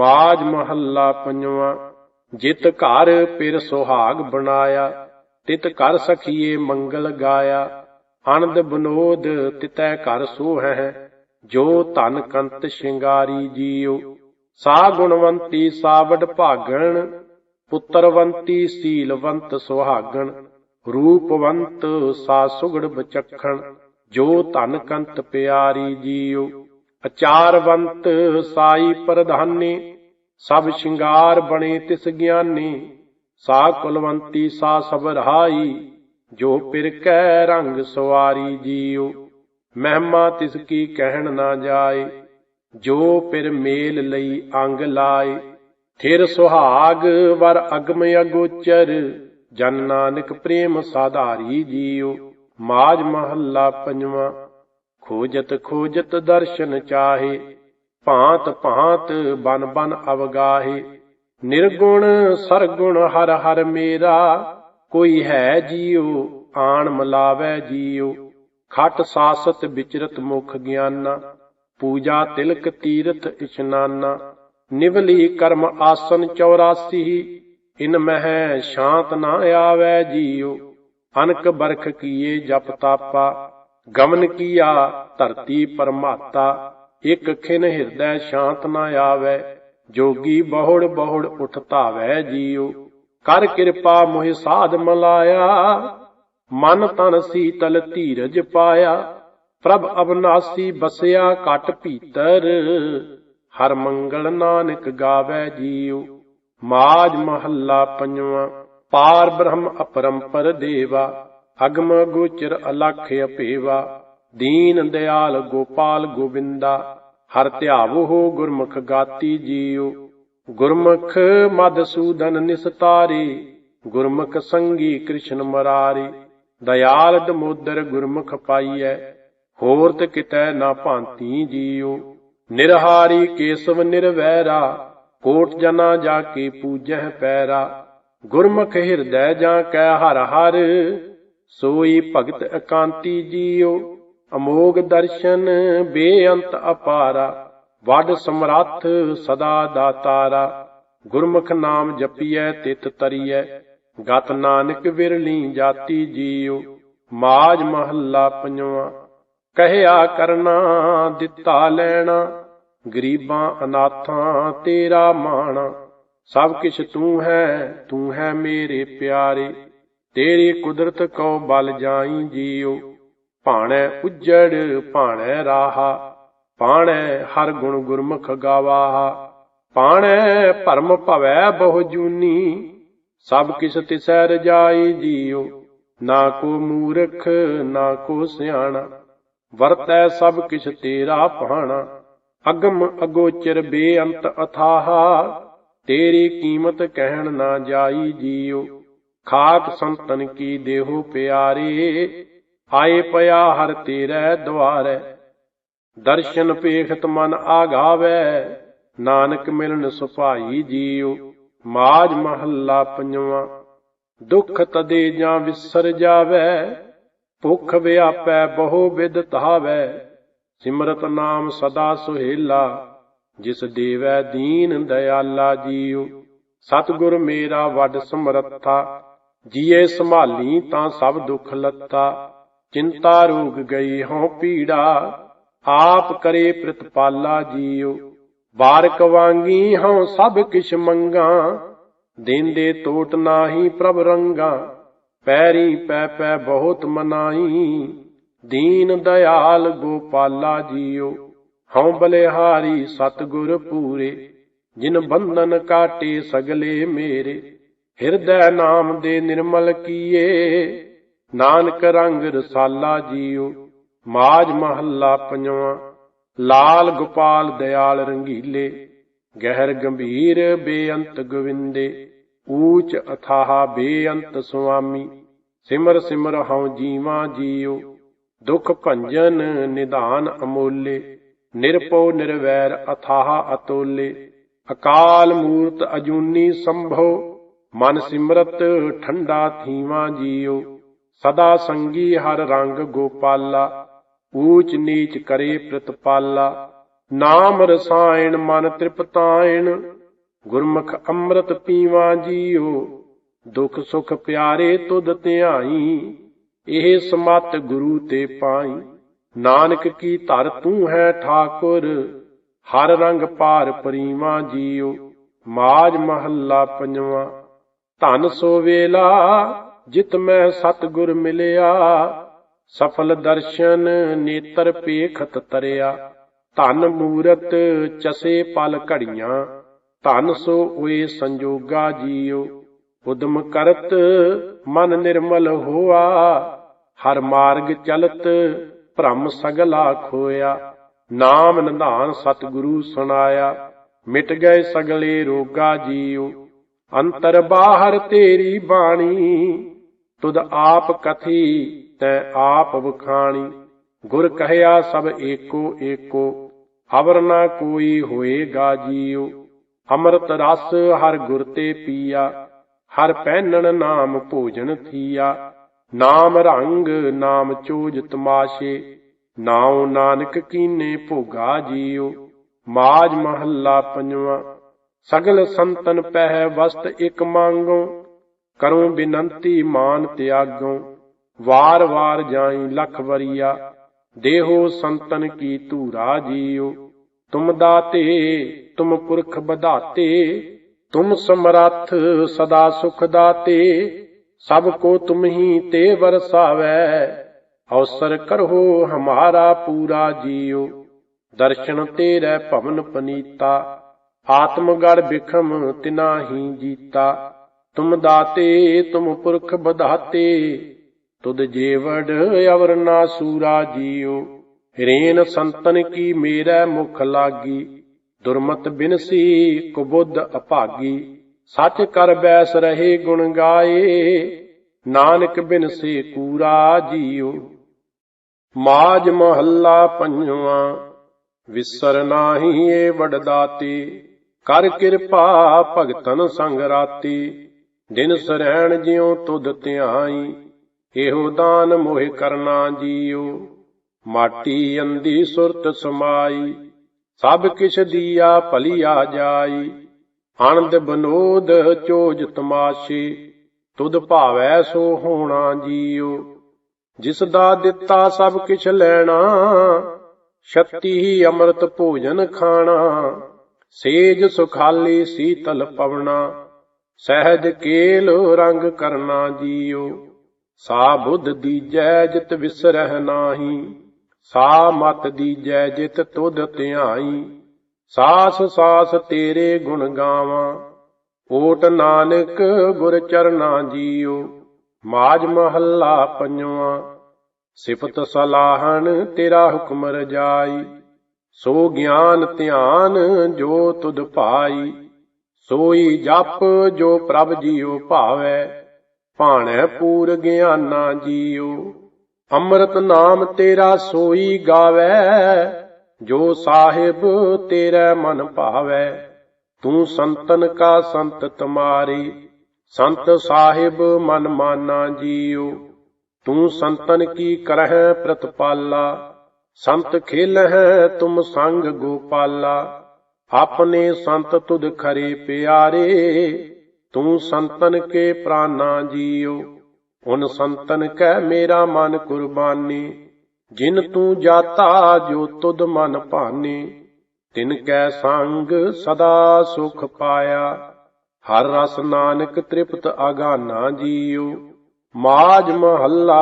ਮਾਜ ਮਹੱਲਾ ਪੰਜਵਾਂ, ਜਿਤ ਘਰ ਪਿਰ ਸੁਹਾਗ ਬਣਾਇਆ, ਤਿਤ ਕਰ ਸਖੀਏ ਮੰਗਲ ਗਾਇਆ, ਆਨੰਦ ਬਨੋਦ ਤਿਤੈ ਘਰ ਸੋਹੈ, ਜੋ ਧਨ ਕੰਤ ਸ਼ਿੰਗਾਰੀ ਜੀਉ ਸਾ ਗੁਣਵੰਤੀ ਸਾਵਡ ਭਾਗਣ, ਪੁੱਤਰਵੰਤੀ ਸੀਲਵੰਤ ਸੁਹਾਗਣ, ਰੂਪਵੰਤ ਸਾ ਸੁਗੜ ਬਚਖਣ, ਜੋ ਧਨ ਕੰਤ ਪਿਆਰੀ ਜੀਉ ਅਚਾਰਵੰਤ ਸਾਈ ਪ੍ਰਧਾਨੀ, ਸਭ ਸ਼ਿੰਗਾਰ ਬਣੇ ਤਿਸ ਗਿਆਨੀ। ਸਾ ਕੁਲਵੰਤੀ, ਸਾ ਸਭ ਜੋ ਪਿਰ ਕੈ ਰੰਗ ਸਵਾਰੀ ਜੀਉ। ਮਹਿਮਾ ਤਿਸ ਕੀ ਕਹਿਣ ਨਾ ਜਾਏ, ਜੋ ਪਿਰ ਮੇਲ ਲਈ ਅੰਗ ਲਾਏ। ਥਿਰ ਸੁਹਾਗ ਵਰ ਅਗਮ ਅਗੋਚਰ, ਜਨ ਨਾਨਕ ਪ੍ਰੇਮ ਸਾਧਾਰੀ ਜੀਉ। ਮਾਜ ਮਹੱਲਾ ਪੰਜਵਾਂ। ਖੋਜਤ ਖੋਜਤ ਦਰਸ਼ਨ ਚਾਹੇ, ਭਾਂਤ ਭਾਂਤ ਬਨ ਬਨ ਅਵਗਾਹੇ। ਨਿਰਗੁਣ ਸਰਗੁਣ ਹਰ ਹਰ ਮੇਰਾ, ਕੋਈ ਹੈ ਜੀਉ, ਆਣ ਮਲਾਵੈ ਜੀਉ। ਖਟ ਸਾਸਤ ਵਿਚਰਤ ਮੁਖ ਗਿਆਨਾ, ਪੂਜਾ ਤਿਲਕ ਤੀਰਥ ਇਸ਼ਨਾਨਾ। ਨਿਵਲੀ ਕਰਮ ਆਸਨ 84 ਇਨ ਮਹਿ ਸ਼ਾਂਤ ਨਾ ਆਵੈ ਜੀਉ। ਅਨਕ ਬਰਖ ਕੀਏ ਜਪ ਤਾਪਾ ਗਮਨ ਕੀਆ, ਧਰਤੀ ਪਰਮਾਤਾ ਇਕ ਖਿਨ ਹਿਰਦੈ ਸ਼ਾਂਤ ਨਾ ਆਵੈ, ਜੋਗੀ ਬਹੁੜ ਬਹੁੜ ਉਠ ਧਾਵੈ ਜੀਉ। ਕਰ ਕਿਰਪਾ ਮੋਹਿ ਸਾਧ ਮਲਾਇਆ, ਮਨ ਤਨ ਸੀਤਲ ਧੀਰਜ ਪਾਇਆ। ਪ੍ਰਭ ਅਬਨਾਸੀ ਬਸਿਆ ਕਟ ਭੀਤਰ, ਹਰ ਮੰਗਲ ਨਾਨਕ ਗਾਵੇ ਜੀਉ। ਮਾਜ ਮਹੱਲਾ ਪੰਜਵਾਂ, ਪਾਰ ਬ੍ਰਹਮ ਅਪਰੰਪਰ ਦੇਵਾ। ਅਗਮ ਗੋਚਰ ਅਲਖ ਅਪੇਵਾ, ਦੀਨ ਦਿਆਲ ਗੋਪਾਲ ਗੋਬਿੰਦਾ, ਹਰ ਧਿਆਵੋ ਗੁਰਮੁਖ ਗਾਤੀ ਜੀਉ। ਗੁਰਮੁਖ ਮਦਸੂਦਨ ਨਿਸਤਾਰੀ, ਗੁਰਮੁਖ ਸੰਗੀ ਕ੍ਰਿਸ਼ਨ ਮਰਾਰੀ। ਦਇਆਲ ਦਮੋਦਰ ਗੁਰਮੁਖ ਪਾਈਐ ਹੋਰ ਤੇ ਕਿਤੈ ਨਾ ਭਾਂਤੀ ਜੀਉ। ਨਿਰਹਾਰੀ ਕੇਸਵ ਨਿਰਵੈਰਾ, ਕੋਟ ਜਨਾ ਜਾ ਕੇ ਪੂਜਹਿ ਪੈਰਾ। ਗੁਰਮੁਖ ਹਿਰਦੈ ਜਾਂ ਕੈ ਹਰ ਹਰ ਸੋਈ ਭਗਤ ਇਕਾਂਤੀ ਜੀਉ ਅਮੋਗ ਦਰਸ਼ਨ ਬੇਅੰਤ ਅਪਾਰਾ, ਵੱਡ ਸਮਰੱਥ ਸਦਾ ਦਾਤਾਰਾ ਗੁਰਮੁਖ ਨਾਮ ਜਪੀਐ ਤਿਤ ਤਰੀਐ, ਗਤ ਨਾਨਕ ਵਿਰਲੀ ਜਾਤੀ ਜੀਉ ਮਾਜ ਮਹੱਲਾ ਪੰਜਵਾਂ, ਕਹਿਆ ਕਰਨਾ, ਦਿੱਤਾ ਲੈਣਾ, ਗਰੀਬਾਂ ਅਨਾਥਾਂ ਤੇਰਾ ਮਾਣਾ, ਸਭ ਕਿਛ ਤੂੰ ਹੈ ਤੂੰ ਹੈ ਮੇਰੇ ਪਿਆਰੇ। ਤੇਰੀ ਕੁਦਰਤ ਕੋ ਬਲ ਜਾਈ ਜੀਉ, ਭਾਣੈ ਉਜੜ, ਭਾਣੈ ਰਾਹਾ ਪਾਣੈ ਹਰ ਗੁਣ ਗੁਰਮੁਖ ਗਾਵਾਹਾ ਪਾਣੈ ਭਰਮ ਭਵੈ ਬਹੁ ਜੂਨੀ, ਸਭ ਕਿਛ ਤਿਸੈ ਰਜਾਈ ਜੀਉ, ਨਾ ਕੋ ਮੂਰਖ, ਨਾ ਕੋ ਸਿਆਣਾ, ਵਰਤੈ ਸਭ ਕਿਛ ਤੇਰਾ ਪਾਣਾ ਅਗਮ ਅਗੋਚਰ ਬੇਅੰਤ ਅਥਾਹਾ, ਤੇਰੀ ਕੀਮਤ ਕਹਿਣ ਨਾ ਜਾਈ ਜੀਉ ਖਾਕ ਸੰਤਨ ਕੀ ਦੇਹੋ ਪਿਆਰੇ, ਆਏ ਪਿਆ ਹਰ ਤੇਰੇ ਦੁਆਰੇ ਦਰਸ਼ਨ ਪੇਖਤ ਮਨ ਆਗਾਵੇ, ਨਾਨਕ ਮਿਲਨ ਸੁਭਾਈ ਜੀਉ। ਮਾਜ ਮਹੱਲਾ ਪੰਜਵਾਂ, ਦੁੱਖ ਤਦੇ ਜਾਂ ਵਿਸਰ ਜਾਵੇ, ਭੁਖ ਵਿਆਪੈ ਬਹੁ ਵਿਦ ਧਾਵੇ। ਸਿਮਰਤ ਨਾਮ ਸਦਾ ਸੁਹੇਲਾ, ਜਿਸ ਦੇਵੈ ਦੀਨ ਦਇਆਲਾ ਜੀਉ। ਸਤਿਗੁਰ ਮੇਰਾ ਵੱਡ ਸਮਰੱਥਾ ਜੀਏ ਸੰਭਾਲੀ ਤਾਂ ਸਭ ਦੁੱਖ ਲੱਤਾ, ਚਿੰਤਾ ਰੋਗ ਗਈ ਹਉ ਪੀੜਾ, ਆਪ ਕਰੇ ਪ੍ਰਤਪਾਲਾ ਜੀਉ ਬਾਰਕ ਵਾਂਗੀ ਹਉ ਸਭ ਕਿਛ ਮੰਗਾ, ਦੇਂਦੇ ਤੋਟ ਨਾਹੀ ਪ੍ਰਭ ਰੰਗਾ, ਪੈਰੀ ਪੈ ਪੈ ਬਹੁਤ ਮਨਾਈ ਦੀਨ ਦਇਆਲ ਗੋਪਾਲਾ ਜੀਉ, ਹਉ ਬਲਿਹਾਰੀ ਸਤਗੁਰ ਪੂਰੇ, ਜਿਨ ਬੰਧਨ ਕਾਟੇ ਸਗਲੇ ਮੇਰੇ ਹਿਰਦੈ ਨਾਮ ਦੇ ਨਿਰਮਲ ਕੀਏ। ਨਾਨਕ ਰੰਗ ਰਸਾਲਾ ਜੀਉ ਮਾਜ ਮਹੱਲਾ ਪੰਜਵਾਂ, ਲਾਲ ਗੋਪਾਲ ਦਿਆਲ ਰੰਗੀਲੇ, ਗਹਿਰ ਗੰਭੀਰ ਬੇਅੰਤ ਗੋਵਿੰਦੇ, ਊਚ ਅਥਾਹ ਬੇਅੰਤ ਸੁਆਮੀ, ਸਿਮਰ ਸਿਮਰ ਹਉ ਜੀਵਾ ਜੀਉ ਦੁਖ ਭੰਜਨ ਨਿਧਾਨ ਅਮੋਲੇ, ਨਿਰਪਉ ਨਿਰਵੈਰ ਅਥਾਹ ਅਤੋਲੇ, ਅਕਾਲ ਮੂਰਤ ਅਜੂਨੀ ਸੰਭੋ ਮਨ ਸਿਮਰਤ ਠੰਡਾ ਥੀਵਾ ਜੀਉ ਸਦਾ ਸੰਗੀ ਹਰ ਰੰਗ ਗੋਪਾਲਾ, ਊਚ ਨੀਚ ਕਰੇ ਪ੍ਰਤਪਾਲਾ, ਨਾਮ ਰਸਾਇਣ ਮਨ ਤ੍ਰਿਪਤਾਇਣ, ਗੁਰਮੁਖ ਅੰਮ੍ਰਿਤ ਪੀਵਾ ਜੀਓ, ਦੁਖ ਸੁਖ ਪਿਆਰੇ ਤੁਧ ਧਿਆਈ, ਇਹ ਸਮਤ ਗੁਰੂ ਤੇ ਪਾਈ, ਨਾਨਕ ਕੀ ਧਰ ਤੂੰ ਹੈ ਠਾਕੁਰ, ਹਰ ਰੰਗ ਪਾਰ ਪਰੀਵਾ ਜੀਓ, ਮਾਜ ਮਹੱਲਾ ਪੰਜਵਾ। ਧਨ ਸੋ ਵੇਲਾ, ਜਿਤ ਮੈਂ ਸਤਿਗੁਰ ਮਿਲਿਆ। ਸਫਲ ਦਰਸ਼ਨ ਨੇਤਰ ਪੇਖਤ ਤਰਿਆ। ਧਨ ਮੂਰਤ ਚਸੇ ਪਲ ਘੜੀਆਂ। ਧਨ ਸੋ ਓਏ ਸੰਜੋਗਾ ਜੀਓ। ਉਦਮ ਕਰਤ ਮਨ ਨਿਰਮਲ ਹੋਆ। ਹਰ ਮਾਰਗ ਚਲਤ ਭ੍ਰਮ ਸਗਲਾ ਖੋਇਆ। ਨਾਮ ਨਿਧਾਨ ਸਤਿਗੁਰੂ ਸੁਣਾਇਆ। ਮਿਟ ਗਏ ਸਗਲੇ ਰੋਗਾ ਜੀਓ। ਅੰਤਰ ਬਾਹਰ ਤੇਰੀ ਬਾਣੀ, ਤੁਧ ਆਪ ਕਥੀ, ਤੈ ਆਪ ਵਖਾਣੀ। ਗੁਰ ਕਹਿਆ ਸਭ ਏਕੋ ਏਕੋ ਅਵਰ ਨਾ ਕੋਈ ਹੋਏਗਾ ਜੀਉ। ਅੰਮ੍ਰਿਤ ਰਸ ਹਰ ਗੁਰ ਤੇ ਪੀਆ, ਹਰ ਪਹਿਨਣ ਨਾਮ ਭੋਜਨ ਥੀਆ। ਨਾਮ ਰੰਗ, ਨਾਮ ਚੋਜ ਤਮਾਸ਼ੇ, ਨਾਉ ਨਾਨਕ ਕੀਨੇ ਭੋਗਾ ਜੀਉ। ਮਾਜ ਮਹੱਲਾ ਪੰਜਵਾ ਸਗਲ ਸੰਤਨ ਪਹਿ ਵਸਤ ਇਕ ਮੰਗੋ, ਕਰੋ ਬਿਨੰਤੀ ਮਾਨ ਤਿਆਗੋ, ਵਾਰ ਵਾਰ ਜਾਈ ਲਖ ਵਰੀਆ, ਦੇਹੋ ਸੰਤਨ ਕੀ ਧੂਰਾ ਜੀਓ। ਤੁਮ ਦਾਤੇ, ਤੁਮ ਪੁਰਖ ਬਧਾਤੇ ਤੁਮ ਸਮਰੱਥ ਸਦਾ ਸੁਖ ਦਾਤੇ, ਸਭ ਕੋ ਤੁਮ ਹੀ ਤੇ ਵਰਸਾਵੈ, ਅਵਸਰ ਕਰੋ ਹਮਾਰਾ ਪੂਰਾ ਜੀਓ। ਦਰਸ਼ਨ ਤੇਰੇ ਭਵਨ ਪਨੀਤਾ ਆਤਮਗੜ ਬਿਖਮ ਤਿਨਾ ਹੀ ਜੀਤਾ। ਤੁਮ ਦਾਤੇ, ਤੁਮ ਪੁਰਖ ਬਧਾਤੇ ਤੁਧ ਜੀਵੜ ਅਵਰ ਨਾ ਸੂਰਾ ਜੀਉ। ਰੇਨ ਸੰਤਨ ਕੀ ਮੇਰਾ ਮੁਖ ਲਾਗੀ। ਦੁਰਮਤ ਬਿਨਸੀ ਕੁਬੁੱਧ ਅਭਾਗੀ। ਸੱਚ ਕਰ ਬੈਸ ਰਹੇ ਗੁਣ ਗਾਏ। ਨਾਨਕ ਬਿਨਸੇ ਕੂਰਾ ਜੀਉ। ਮਾਜ ਮਹੱਲਾ ਪੰਜਵਾ। ਵਿਸਰ ਨਾਹੀ ਏ ਵਡਦਾਤੀ ਕਰ ਕਿਰਪਾ ਭਗਤਨ ਸੰਗ ਰਾਤੀ, ਦਿਨ ਸਰੈਣ ਜਿਉ ਤੁਧ ਧਿਆਈ, ਇਹੋ ਦਾਨ ਮੋਹਿ ਕਰਨਾ ਜੀਉ। ਮਾਟੀ ਅੰਦੀ ਸੁਰਤ ਸਮਾਈ, ਸਭ ਕਿਛ ਦੀਆ ਭਲੀਆ ਜਾਈ। ਆਨੰਦ ਬਨੋਦ ਚੋਜ ਤਮਾਸ਼ੇ, ਤੁਧ ਭਾਵੈ ਸੋ ਹੋਣਾ ਜੀਉ। ਜਿਸ ਦਾ ਦਿੱਤਾ ਸਭ ਕਿਛ ਲੈਣਾ, ਸ਼ਕਤੀ ਹੀ ਅੰਮ੍ਰਿਤ ਭੋਜਨ ਖਾਣਾ। ਸੇਜ ਸੁਖਾਲੀ ਸੀਤਲ ਪਵਣਾ, ਸਹਿਜ ਕੇਲ ਰੰਗ ਕਰਨਾ ਜੀਓ। ਸਾ ਬੁੱਧ ਦੀਜੈ ਜਿਤ ਵਿਸਰਹਿ ਨਾਹੀ, ਸਾ ਮਤ ਦੀਜੈ ਜਿਤ ਤੁਧ ਧਿਆਈ। ਸਾਸ ਸਾਸ ਤੇਰੇ ਗੁਣ ਗਾਵਾਂ, ਓਟ ਨਾਨਕ ਗੁਰ ਚਰਨਾ ਜੀਉ ਮਾਜ ਮਹੱਲਾ ਪੰਜਵਾ, ਸਿਫਤ ਸਲਾਹਣ ਤੇਰਾ ਹੁਕਮ ਰਜਾਈ। ਸੋ ਗਿਆਨ ਧਿਆਨ ਜੋ ਤੁਧ ਭਾਈ, ਸੋਈ ਜਪ ਜੋ ਪ੍ਰਭ ਜੀਉ ਭਾਵੈ, ਭਾਣੈ ਪੂਰ ਗਿਆਨਾ ਜੀਉ। ਅੰਮ੍ਰਿਤ ਨਾਮ ਤੇਰਾ ਸੋਈ ਗਾਵੈ, ਜੋ ਸਾਹਿਬ ਤੇਰਾ ਮਨ ਭਾਵੈ। ਤੂੰ ਸੰਤਨ ਕਾ ਸੰਤ ਤੁਮਾਰੀ, ਸੰਤ ਸਾਹਿਬ ਮਨ ਮਾਨਾ ਜੀਉ। ਤੂੰ ਸੰਤਨ ਕੀ ਕਰਹਿ ਪ੍ਰਤਪਾਲਾ ਸੰਤ ਖੇਲਹਿ ਤੁਮ ਸੰਗ ਗੋਪਾਲਾ, ਆਪਣੇ ਸੰਤ ਤੁਧ ਖਰੇ ਪਿਆਰੇ, ਤੂੰ ਸੰਤਨ ਕੇ ਪ੍ਰਾਨਾ ਜੀਉ ਉਨ ਸੰਤਨ ਕੈ ਮੇਰਾ ਮਨ ਕੁਰਬਾਨੀ, ਜਿਨ ਤੂੰ ਜਾਤਾ ਜੋ ਤੁਧ ਮਨ ਭਾਨੀ। ਤਿਨ ਕੈ ਸੰਗ ਸਦਾ ਸੁਖ ਪਾਇਆ, ਹਰ ਰਸ ਨਾਨਕ ਤ੍ਰਿਪਤ ਆਗਾਨਾ ਜੀਓ। ਮਾਜ ਮਹੱਲਾ